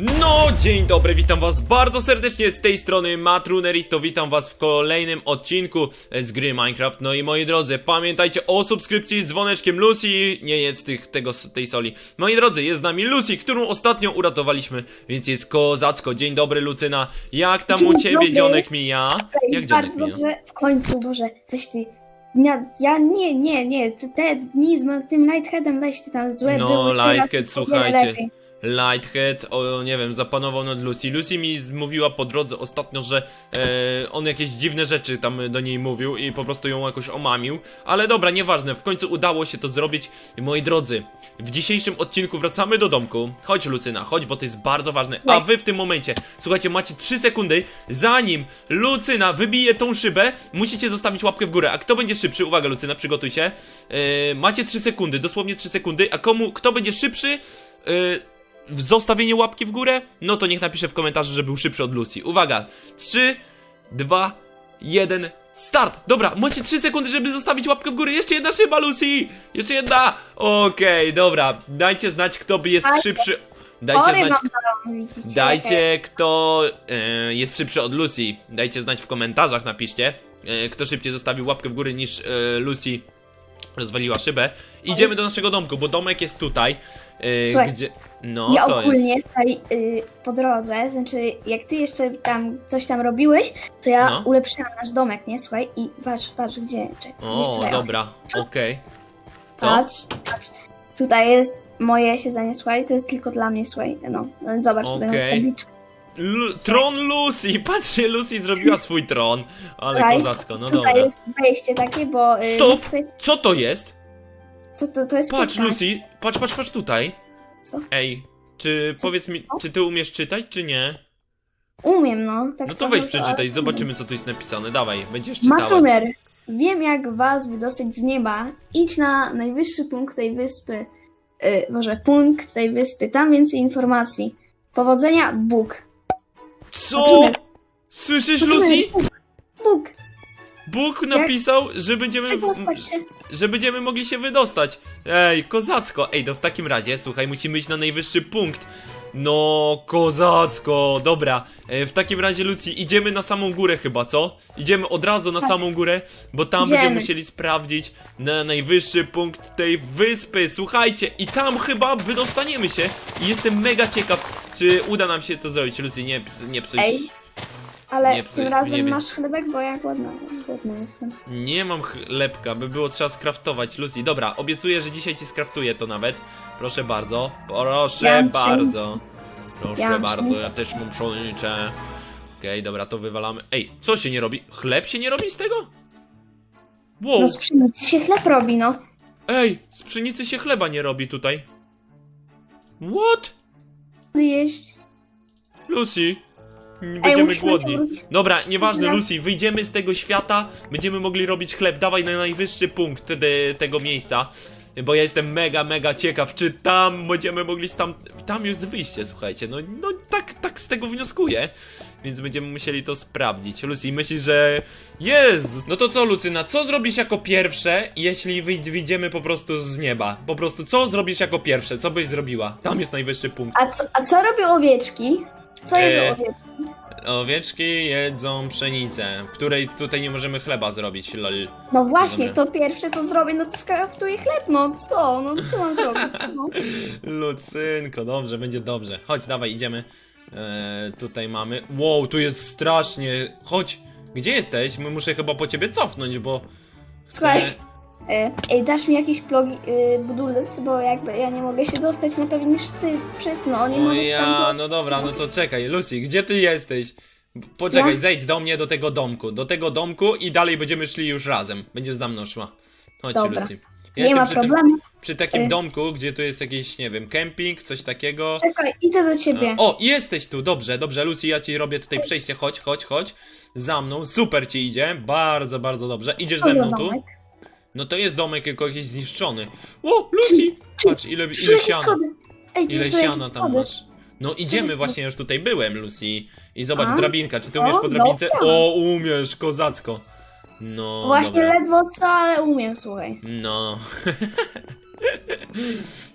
No, dzień dobry, witam was bardzo serdecznie z tej strony Matrunerito, witam was w kolejnym odcinku z gry Minecraft. No i moi drodzy, pamiętajcie o subskrypcji z dzwoneczkiem Lucy, nie jedz tych, tego, tej soli. Moi drodzy, jest z nami Lucy, którą ostatnio uratowaliśmy, więc jest kozacko. Dzień dobry Lucyna, jak tam Dzień u ciebie dobry. dzionek mija? Ej, Jak dzionek mija? dobrze, w końcu, Boże, weź ty. Ja, ja nie, nie, nie, te, dni z tym Lightheadem weź ty tam złe No, były, Lighthead, jest słuchajcie. lepiej. Lighthead, o nie wiem, zapanował nad Lucy. Lucy mi mówiła po drodze ostatnio, że e, on jakieś dziwne rzeczy tam do niej mówił i po prostu ją jakoś omamił. Ale dobra, nieważne, w końcu udało się to zrobić. Moi drodzy, w dzisiejszym odcinku wracamy do domku. Chodź Lucyna, chodź, bo to jest bardzo ważne. A wy w tym momencie, słuchajcie, macie 3 sekundy, zanim Lucyna wybije tą szybę, musicie zostawić łapkę w górę. A kto będzie szybszy, uwaga Lucyna, przygotuj się. E, macie 3 sekundy, dosłownie 3 sekundy, a komu, kto będzie szybszy, e, zostawienie łapki w górę, no to niech napisze w komentarzu, że był szybszy od Lucy. Uwaga, 3, 2, 1, start! Dobra, macie 3 sekundy, żeby zostawić łapkę w górę. Jeszcze jedna szyba, Lucy! Jeszcze jedna! Okej, dobra, dajcie znać, kto by jest szybszy. Dajcie znać, widzicie. Dajcie, kto e, jest szybszy od Lucy. Dajcie znać w komentarzach, napiszcie. E, kto szybciej zostawił łapkę w górę niż e, Lucy rozwaliła szybę. Idziemy do naszego domku, bo domek jest tutaj. E, Słuchaj, gdzie. No, ja co jest? ogólnie, słuchaj, y, po drodze, znaczy jak ty jeszcze tam coś tam robiłeś, to ja No. ulepszyłam nasz domek, nie? Słuchaj, i patrz, patrz, gdzie, czekaj, gdzieś O, tutaj, dobra, okej. Co? Patrz, patrz. Tutaj jest moje siedzenie, słuchaj, to jest tylko dla mnie, słuchaj, no, zobacz sobie na Okej. tabliczkę. Lu- tron Lucy! Patrzcie, Lucy zrobiła swój tron. Ale Słuchaj, kozacko, no Tutaj dobra. jest wejście takie, bo... y, Stop! Tutaj, Co to jest? co to, to jest Patrz. Lucy, patrz, patrz, patrz tutaj. Co? Ej, czy Co? powiedz mi, czy ty umiesz czytać, czy nie? Umiem, no. Tak No to trochę weź przeczytaj, ale- zobaczymy co tu jest napisane. Dawaj, będziesz czytała. Matuner, wiem jak was wydostać z nieba. Idź na najwyższy punkt tej wyspy. Yy, może punkt tej wyspy, tam więcej informacji. Powodzenia, Bóg. Co? Słyszysz, Lucy? Bóg. Bóg, Bóg napisał, że będziemy, się. że będziemy mogli się wydostać. Ej, kozacko. Ej, to w takim razie, słuchaj, musimy iść na najwyższy punkt. No, kozacko. Dobra, e, w takim razie, Lucy, idziemy na samą górę chyba, co? Idziemy od razu na Tak. samą górę, bo tam Idziemy. będziemy musieli sprawdzić na najwyższy punkt tej wyspy. Słuchajcie, i tam chyba wydostaniemy się. I jestem mega ciekaw, czy uda nam się to zrobić. Lucy, nie, nie psuj. Ej, ale Nie, tym nie razem wiem. masz chlebek, bo ja głodna, głodna jestem. Nie mam chlebka, by było trzeba skraftować. Lucy, dobra, obiecuję, że dzisiaj ci skraftuję to nawet. Proszę bardzo. Proszę Ja mam bardzo. Proszę Ja mam bardzo, pszenicę. ja też mam pszeniczę. Okej, dobra, to wywalamy. Ej, co się nie robi? Chleb się nie robi z tego? Wow, No z pszenicy się chleb robi, no. ej, z pszenicy się chleba nie robi tutaj. What? Jeść. Lucy, będziemy musimy głodni. wrócić. Dobra, nieważne, Dobra. Lucy, wyjdziemy z tego świata, będziemy mogli robić chleb. Dawaj na najwyższy punkt te, tego miejsca. Bo ja jestem mega, mega ciekaw, czy tam będziemy mogli tam. Tam jest wyjście, słuchajcie. No, no tak, tak z tego wnioskuję. Więc będziemy musieli to sprawdzić. Lucy, myślisz, że. Jezu! No to co, Lucyna, co zrobisz jako pierwsze, jeśli wyj- wyjdziemy po prostu z nieba? Po prostu, co zrobisz jako pierwsze? Co byś zrobiła? Tam jest najwyższy punkt. A co, a co robią owieczki? Co E, jedzą owieczki? Owieczki jedzą pszenicę, w której tutaj nie możemy chleba zrobić, lol. No właśnie, dobra. to pierwsze co zrobię, no to skraftuję chleb, no co? No co mam zrobić? No. Lucynko, dobrze, będzie dobrze. Chodź, dawaj, idziemy. E, tutaj mamy. Wow, tu jest strasznie. Chodź, gdzie jesteś? My muszę chyba po ciebie cofnąć, bo. Słuchaj, Ej, dasz mi jakiś blogi, y, budulec, bo jakby ja nie mogę się dostać na pewien szczyt, no nie O możesz ja, tam... no dobra, no to czekaj, Lucy, gdzie ty jesteś? Poczekaj, Ja? zejdź do mnie do tego domku. Do tego domku i dalej będziemy szli już razem. Będziesz za mną szła. Chodź, Dobra. Lucy. Nie jestem ma przy tym, problemu. przy takim Y. domku, gdzie tu jest jakiś, nie wiem, kemping, coś takiego. Czekaj, idę do ciebie. O, jesteś tu, dobrze, dobrze, Lucy, ja ci robię tutaj przejście, chodź, chodź, chodź. Za mną, super ci idzie, bardzo, bardzo dobrze. Idziesz ze mną tu? Domek. No to jest domek tylko jakiś zniszczony. O, Lucy! Patrz, ile, ile Tu siana. Ej, tu ile są jakieś siana tam schody. masz. No idziemy, właśnie już tutaj byłem, Lucy. I zobacz, A? drabinka, czy ty umiesz O, po drabince? O, umiesz, kozacko. No, Właśnie dobra. ledwo co, ale umiem, słuchaj. No.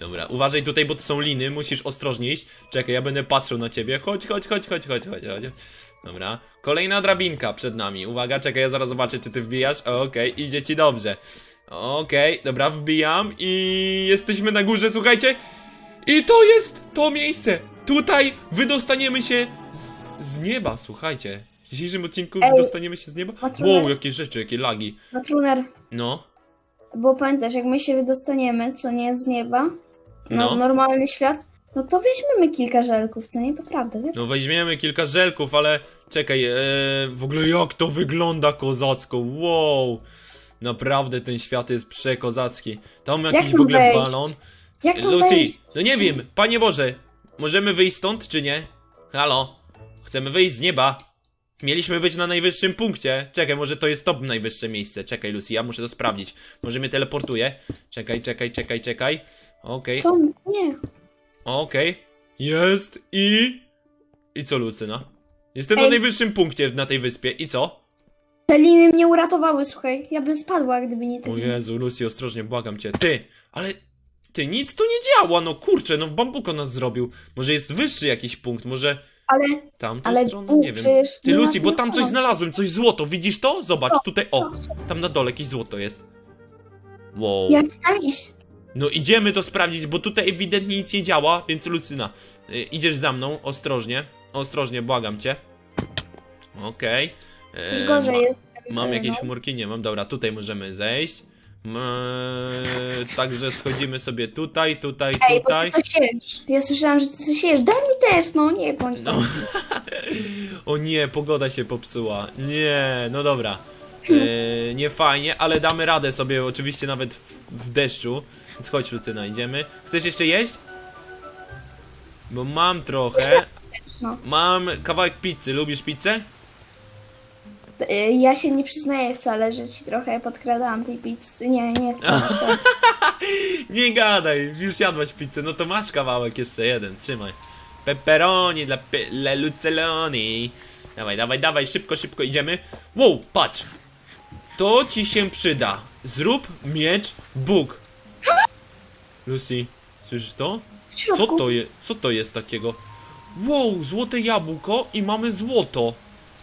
Dobra, uważaj tutaj, bo to są liny, musisz ostrożnie iść. Czekaj, ja będę patrzył na ciebie. Chodź, chodź, chodź, chodź, chodź, chodź, chodź. Dobra, kolejna drabinka przed nami. Uwaga, czekaj, ja zaraz zobaczę, czy ty wbijasz. Okej, idzie ci dobrze. Okej, dobra, wbijam i jesteśmy na górze, słuchajcie. I to jest to miejsce. Tutaj wydostaniemy się z, z nieba, słuchajcie. W dzisiejszym odcinku Ej, wydostaniemy się z nieba. Patruner. Wow, jakie rzeczy, jakie lagi. Patruner, No, bo pamiętasz, jak my się wydostaniemy, co nie z nieba, na no. normalny świat, no to weźmiemy kilka żelków, co nie? To prawda, tak? No weźmiemy kilka żelków, ale czekaj, e, w ogóle jak to wygląda kozacko, wow! Naprawdę ten świat jest przekozacki. Tam jakiś w ogóle wejść? balon. Jak to Lucy, wejść? no nie wiem, Panie Boże, możemy wyjść stąd czy nie? Halo? Chcemy wyjść z nieba. Mieliśmy być na najwyższym punkcie. Czekaj, może to jest top najwyższe miejsce. Czekaj, Lucy, ja muszę to sprawdzić. Może mnie teleportuje. Czekaj, czekaj, czekaj, czekaj. Okej. Co? Nie. Okej. Jest i... I co, Lucyna? Jestem na Ej. najwyższym punkcie na tej wyspie. I co? Te liny mnie uratowały, słuchaj. Ja bym spadła, gdyby nie te O liny. Jezu, Lucy, ostrożnie, błagam cię. Ty, ale... Ty, nic tu nie działa, no kurczę, no w bambuko nas zrobił. Może jest wyższy jakiś punkt, może Ale, tamtą ale stroną, Bóg nie wiem. przecież Ty, nie Lucy, bo tam coś znalazłem, coś złoto, widzisz to? Zobacz, tutaj, o, tam na dole jakieś złoto jest. Wow. Ja chcę tam iść. No idziemy to sprawdzić, bo tutaj ewidentnie nic nie działa, więc Lucyna, y, idziesz za mną, ostrożnie, ostrożnie, błagam cię. Okej. Już E, gorzej ma- jest. Mam jakieś no. chmurki? Nie mam, dobra, tutaj możemy zejść. Także schodzimy sobie tutaj, tutaj, Ej, bo tutaj. ty coś jesz. Ja słyszałam, że ty coś jesz. Daj mi też, no nie bądź No. O nie, pogoda się popsuła. Nie, no dobra. E, nie fajnie, ale damy radę sobie, oczywiście nawet w, w deszczu. Więc chodź, Lucyna, idziemy. Chcesz jeszcze jeść? Bo mam trochę. no. Mam kawałek pizzy. Lubisz pizzę? E, Ja się nie przyznaję wcale, że ci trochę podkradałam tej pizzy. Nie, nie wcale. wcale. Nie gadaj, już jadłaś pizzę, no to masz kawałek jeszcze jeden, trzymaj. Pepperoni dla, pe Luceloni. Dawaj, dawaj, dawaj, szybko, szybko idziemy. Wow, patrz. To ci się przyda. Zrób miecz Bóg. Lucy, słyszysz to? W Co środku. to, je, co to jest takiego? Wow, złote jabłko i mamy złoto.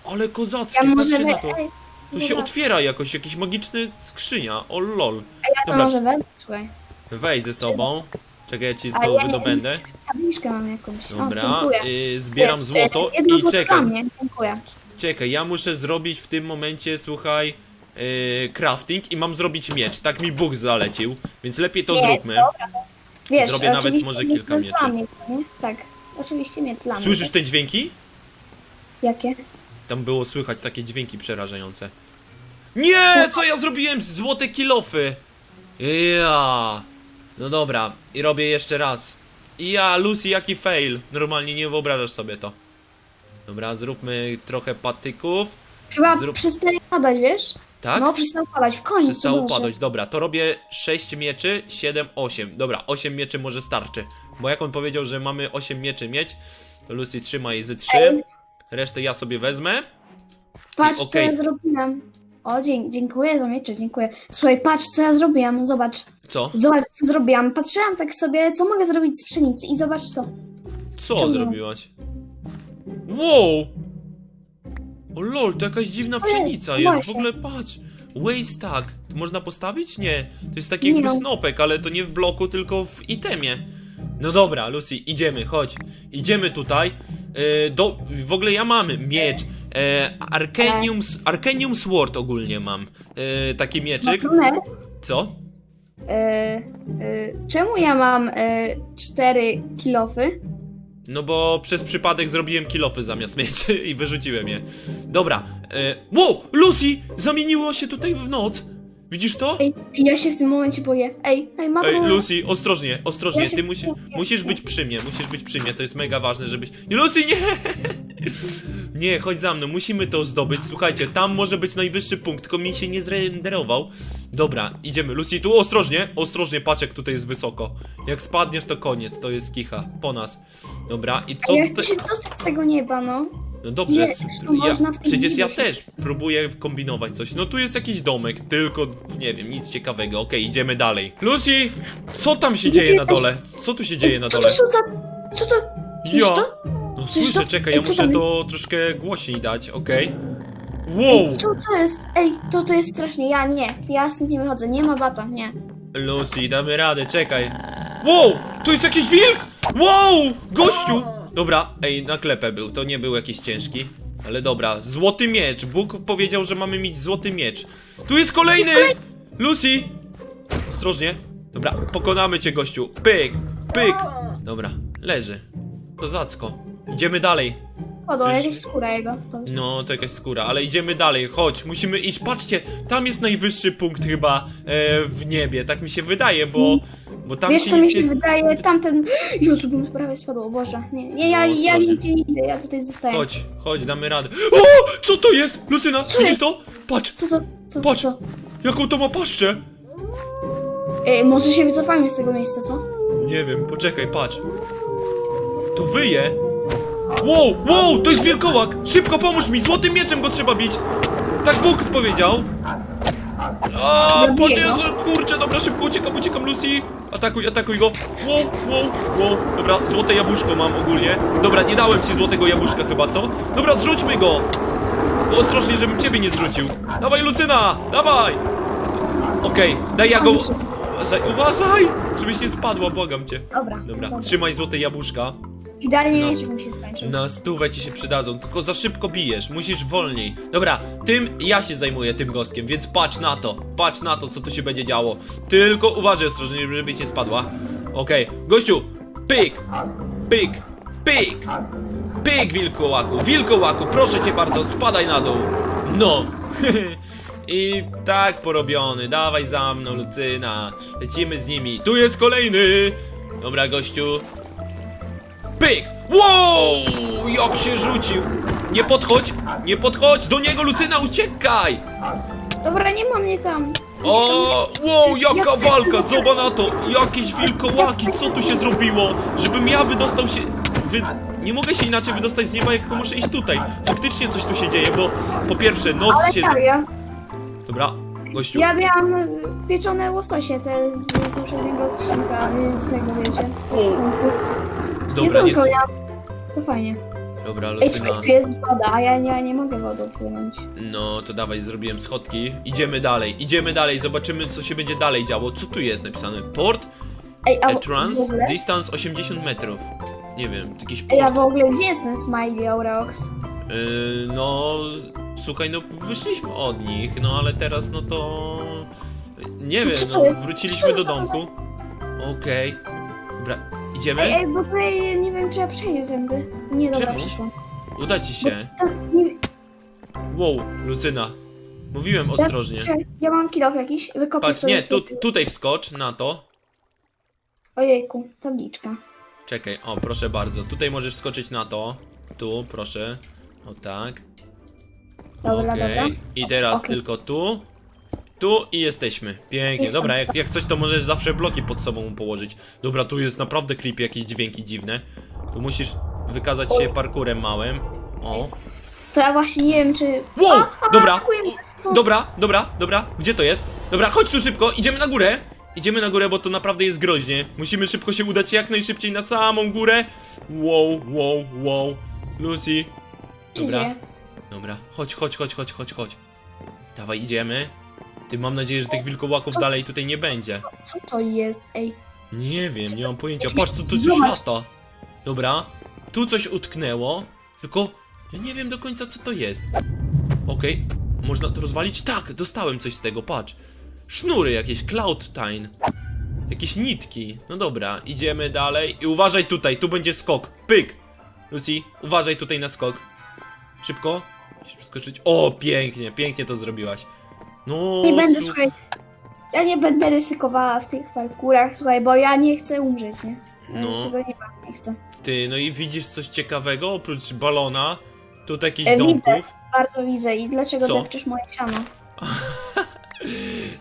Ale kozackie, Ja może patrzcie we... na to. Ej, To się otwiera jakoś, jakiś magiczny skrzynia. O lol. Ja to Dobra. może wezmę, słuchaj. Weź ze sobą. Czekaj, ja ci A to ja nie- wydobędę. Tabliczkę mam jakąś. Dobra, dziękuję. y, zbieram E, złoto jedno i złoto czekaj, mnie. Dziękuję. czekaj, ja muszę zrobić w tym momencie, słuchaj, y, crafting i mam zrobić miecz. Tak mi Bóg zalecił, więc lepiej to Nie, zróbmy. Wiesz, Zrobię nawet oczywiście może miecz kilka mieczy. Dla mnie, co nie? Tak, oczywiście miecz dla mnie. Słyszysz te dźwięki? Jakie? Tam było słychać takie dźwięki przerażające. Nie, co ja zrobiłem? Złote kilofy. Ja. No dobra, i robię jeszcze raz. Ja, Lucy, jaki fail. Normalnie nie wyobrażasz sobie to. Dobra, zróbmy trochę patyków. Chyba Zrób- przestaje padać, wiesz? Tak? No, przestało padać, w końcu. Przestało Boże. padać. Dobra, to robię 6 mieczy, 7, 8. Dobra, 8 mieczy może starczy. Bo jak on powiedział, że mamy 8 mieczy mieć, to Lucy trzymaj ze 3. Ej. Resztę ja sobie wezmę. Patrz, I co okej. ja zrobiłam. O, dzie dziękuję za miecze, dziękuję. Słuchaj, patrz, co ja zrobiłam, zobacz. Co? Zobacz, co zrobiłam. Patrzyłam tak sobie, co mogę zrobić z pszenicy i zobacz to. Co Czemu? zrobiłaś? Wow! O lol, to jakaś dziwna jest? pszenica jest. W Właśnie. ogóle patrz. Waste tag. Można postawić? Nie. To jest taki Nie jakby no. snopek, ale to nie w bloku, tylko w itemie. No dobra, Lucy, idziemy, chodź. Idziemy tutaj. E, do, w ogóle ja mam miecz. E, Arcanium, Arcanium Sword ogólnie mam. E, taki mieczyk. Matruner, Co? e, e, czemu ja mam e, cztery kilofy? No bo przez przypadek zrobiłem kilofy zamiast mieczy i wyrzuciłem je. Dobra. E, wow! Lucy! Zamieniło się tutaj w noc! Widzisz to? Ej, ja się w tym momencie boję. Ej, ej, Ej, Matruner. Lucy, ostrożnie, ostrożnie, Ja się ty musi, boję. musisz być przy mnie, musisz być przy mnie, to jest mega ważne, żebyś... Nie, Lucy, nie! Nie, chodź za mną, musimy to zdobyć, słuchajcie, tam może być najwyższy punkt, tylko mi się nie zrenderował. Dobra, idziemy, Lucy, tu ostrożnie, ostrożnie, patrz jak tutaj jest wysoko. Jak spadniesz, to koniec, to jest kicha, po nas. Dobra, i co Ej, ja tutaj... chcę się dostać z tego nieba, no. No dobrze, Nie, s- to ja, można w tym przecież ja też próbuję kombinować coś. No tu jest jakiś domek, tylko nie wiem, nic ciekawego. Okej, idziemy dalej. Lucy, co tam się dzieje na dole? Co tu się dzieje na Co dole? to są za... Co to... Słyszysz Ja. to? No słyszę, to? czekaj, Ej, ja co muszę tam to troszkę głośniej dać, okej? Wow! Co to jest? Ej, to to jest strasznie. Ja nie. Ja stąd nie wychodzę. Nie ma bata, nie. Lucy, damy radę, czekaj. Wow! Tu jest jakiś wilk! Wow! Gościu! Dobra, ej, na klepę był, to nie był jakiś ciężki. Ale dobra, złoty miecz. Bóg powiedział, że mamy mieć złoty miecz. Tu jest kolejny! Lucy! Ostrożnie. Dobra, pokonamy cię, gościu. Pyk, pyk. Dobra, leży. Kozacko. Idziemy dalej. Chodzą, Coś- jakaś skóra jego. No, to jakaś skóra, ale idziemy dalej, chodź, musimy iść, patrzcie, tam jest najwyższy punkt chyba e, w niebie, tak mi się wydaje, bo, bo tam Wiesz się co mi nic się nie... wydaje? Tamten... Jezu, bym prawie spadł, Boże. Nie, nie ja, No, ja ostrożnie. nigdzie nie idę. Ja tutaj zostaję. Chodź, chodź, damy radę. O, co to jest? Lucyna, widzisz jest? to? Patrz, Co to? Co, Patrz. co? jaką to ma paszczę. Ej, może się wycofajmy z tego miejsca, co? Nie wiem, poczekaj, patrz. To wyje. Wow, wow, to jest wilkołak! Szybko pomóż mi, złotym mieczem go trzeba bić. Tak Bóg powiedział. O, Zabiję go. Jezu, kurczę, dobra, szybko uciekam, uciekam, Lucy. Atakuj, atakuj go. Wow, wow, wow. Dobra, złote jabłuszko mam ogólnie. Dobra, nie dałem ci złotego jabłuszka chyba, co? Dobra, zrzućmy go. Tylko ostrożnie, żebym ciebie nie zrzucił. Dawaj, Lucyna, dawaj. Okej, daj ja go... Uważaj, uważaj, żebyś nie spadła, błagam cię. Dobra. Dobra, trzymaj złote jabłuszka. Idealnie No. jak mi się skończył. Na stówę ci się przydadzą, tylko za szybko bijesz, musisz wolniej. Dobra, tym ja się zajmuję tym gostkiem, więc patrz na to, patrz na to, co tu się będzie działo. Tylko uważaj ostrożnie, żebyś nie spadła. Okej, gościu, pyk, pyk, pyk, pyk, wilkołaku, wilkołaku, proszę cię bardzo, spadaj na dół. No. I tak porobiony, dawaj za mną, Lucyna. Lecimy z nimi. Tu jest kolejny. Dobra, gościu, Pyk! Wow! Jak się rzucił! Nie podchodź! Nie podchodź! Do niego, Lucyna, uciekaj! Dobra, nie ma mnie tam. O! Wow, jaka Jak- walka! Zobacz na to! Jakieś wilkołaki! Co tu się zrobiło? Żebym ja wydostał się... Wy... Nie mogę się inaczej wydostać z nieba, jak muszę iść tutaj. Faktycznie coś tu się dzieje, bo po pierwsze noc Ale się... tak, ja, Dobra, gościu. ja miałam y, pieczone łososie te z poprzedniego odcinka, z tego wiecie. Wow. Dobra, nie... Jedzonko, ja... To fajnie. Dobra, Ej, Lucyna. słuchaj, tu jest woda, a ja, ja nie mogę wodą płynąć. No to dawaj, zrobiłem schodki. Idziemy dalej, idziemy dalej, zobaczymy co się będzie dalej działo. Co tu jest napisane? Port, Ej, a w ogóle? distance 80 metrów. Nie wiem, jakiś Ej, a port. w ogóle gdzie jest ten Smiley Aureox? Yy, no, słuchaj, no wyszliśmy od nich, no ale teraz no to... Nie wiem, no wróciliśmy do domku. Okej. Dobra, idziemy? ej, bo tutaj nie wiem, czy ja przejdę tędy. Nie, dobra, Czemu? Uda ci się. To, nie, Wow, Lucyna. Mówiłem ostrożnie. ja mam kilof jakiś, wykopię Patrz, sobie nie, tu, tu- tutaj wskocz na to. Ojejku, tabliczka. Czekaj, o proszę bardzo. Tutaj możesz wskoczyć na to. Tu, proszę. O tak. Dobra, Okej. dobra. I teraz Okej. tylko tu. Tu i jesteśmy. Pięknie. Jestem. Dobra, jak, jak coś to możesz zawsze bloki pod sobą położyć. Dobra, tu jest naprawdę creepy, jakieś dźwięki dziwne. Tu musisz wykazać się parkurem małym. O. To ja właśnie nie wiem, czy... Wow! Dobra! atakujemy. U- Dobra, dobra, dobra. Gdzie to jest? Dobra, chodź tu szybko, idziemy na górę. Idziemy na górę, bo to naprawdę jest groźnie. Musimy szybko się udać jak najszybciej na samą górę. Wow, wow, wow. Lucy. Dobra, dobra. Chodź, chodź, chodź, chodź, chodź, chodź. Dawaj, idziemy. Ty, mam nadzieję, że tych wilkołaków dalej tutaj nie będzie. Co to jest? Ej, Nie wiem, nie mam pojęcia. Patrz, tu, tu coś Zobacz. lata. Dobra, tu coś utknęło, tylko ja nie wiem do końca co to jest. Okej, można to rozwalić? Tak, dostałem coś z tego, patrz. Sznury jakieś, Cloud Tine. Jakieś nitki. No dobra, idziemy dalej i uważaj tutaj, tu będzie skok. Pyk! Lucy, uważaj tutaj na skok. Szybko. Musisz przeskoczyć. O, pięknie, pięknie to zrobiłaś. No, nie będę, słuchaj... Ja nie będę ryzykowała w tych parkurach, słuchaj, bo ja nie chcę umrzeć, nie? Ja No. Z tego nie, nie chcę. Ty, no i widzisz coś ciekawego oprócz balona? Tutaj jakichś E, widzę. domków. Bardzo widzę. I dlaczego Co? depczesz moje siano?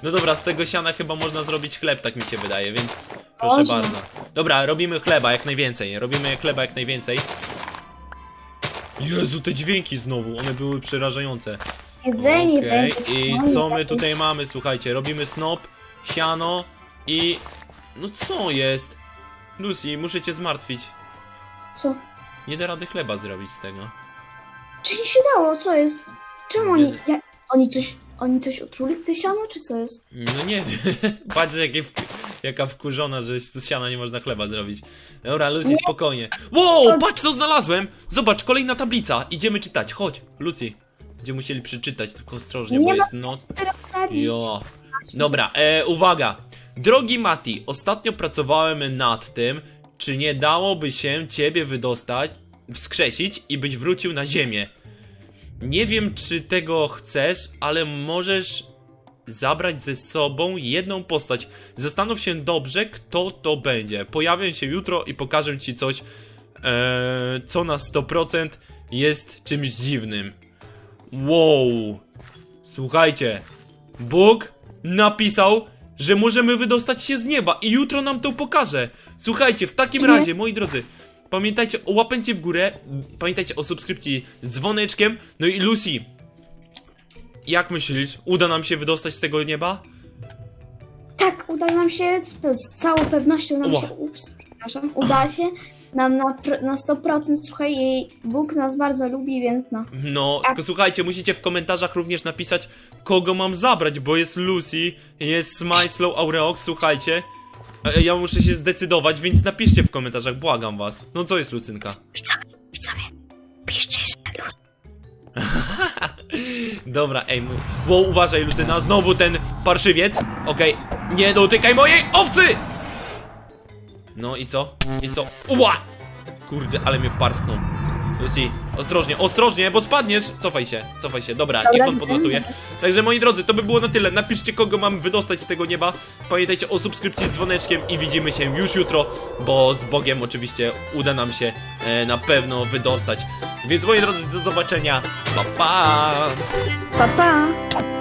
No dobra, z tego siana chyba można zrobić chleb, tak mi się wydaje, więc proszę Można. bardzo. Dobra, robimy chleba jak najwięcej. Robimy chleba jak najwięcej. Jezu, te dźwięki znowu, one były przerażające. Jedzenie Okej, będzie. i co my tutaj mamy, słuchajcie, robimy snop, siano i... No co jest? Lucy, muszę cię zmartwić. Co? Nie da rady chleba zrobić z tego. Czy się dało? Co jest? Czemu Nie oni... Ja, oni coś... Oni coś oczuli te siano, czy co jest? No nie wiem, patrz jakie w... jaka wkurzona, że z siana nie można chleba zrobić. Dobra, Lucy, spokojnie. Wow, patrz co znalazłem! Zobacz, kolejna tablica, idziemy czytać, chodź, Lucy. Będziemy musieli przeczytać, tylko ostrożnie, Nie bo ma jest noc. Teraz. Jo. Dobra, e, uwaga. Drogi Mati, ostatnio pracowałem nad tym, czy nie dałoby się ciebie wydostać, wskrzesić i byś wrócił na ziemię. Nie wiem, czy tego chcesz, ale możesz zabrać ze sobą jedną postać. Zastanów się dobrze, kto to będzie. Pojawię się jutro i pokażę ci coś, e, co na 100% jest czymś dziwnym. Wow. Słuchajcie, Bóg napisał, że możemy wydostać się z nieba i jutro nam to pokaże. Słuchajcie, w takim Nie. razie, moi drodzy, pamiętajcie o łapęcie w górę, pamiętajcie o subskrypcji z dzwoneczkiem. No i Lucy, jak myślisz, uda nam się wydostać z tego nieba? Tak, uda nam się, z, z całą pewnością nam Ła. się, ups, przepraszam, uda się nam na, pr- na 100%, słuchaj, jej Bóg nas bardzo lubi, więc no. No, tylko słuchajcie, musicie w komentarzach również napisać, kogo mam zabrać, bo jest Lucy, jest Smyslow, Aureox, słuchajcie. E, Ja muszę się zdecydować, więc napiszcie w komentarzach, błagam was. No co jest Lucynka? Widzowie, widzowie, piszcie, że luz. Dobra, ej, mów. Wow, uważaj, Lucyna, znowu ten parszywiec. Okej, nie dotykaj mojej owcy! No i co? I co? Ła! Kurde, ale mnie parsknął. Lucy, ostrożnie, ostrożnie, bo spadniesz! Cofaj się, cofaj się, dobra, niech on podlatuje. Także moi drodzy, to by było na tyle. Napiszcie, kogo mam wydostać z tego nieba. Pamiętajcie o subskrypcji z dzwoneczkiem i widzimy się już jutro, bo z Bogiem oczywiście uda nam się e, na pewno wydostać. Więc moi drodzy, do zobaczenia. Pa, pa! Pa, pa.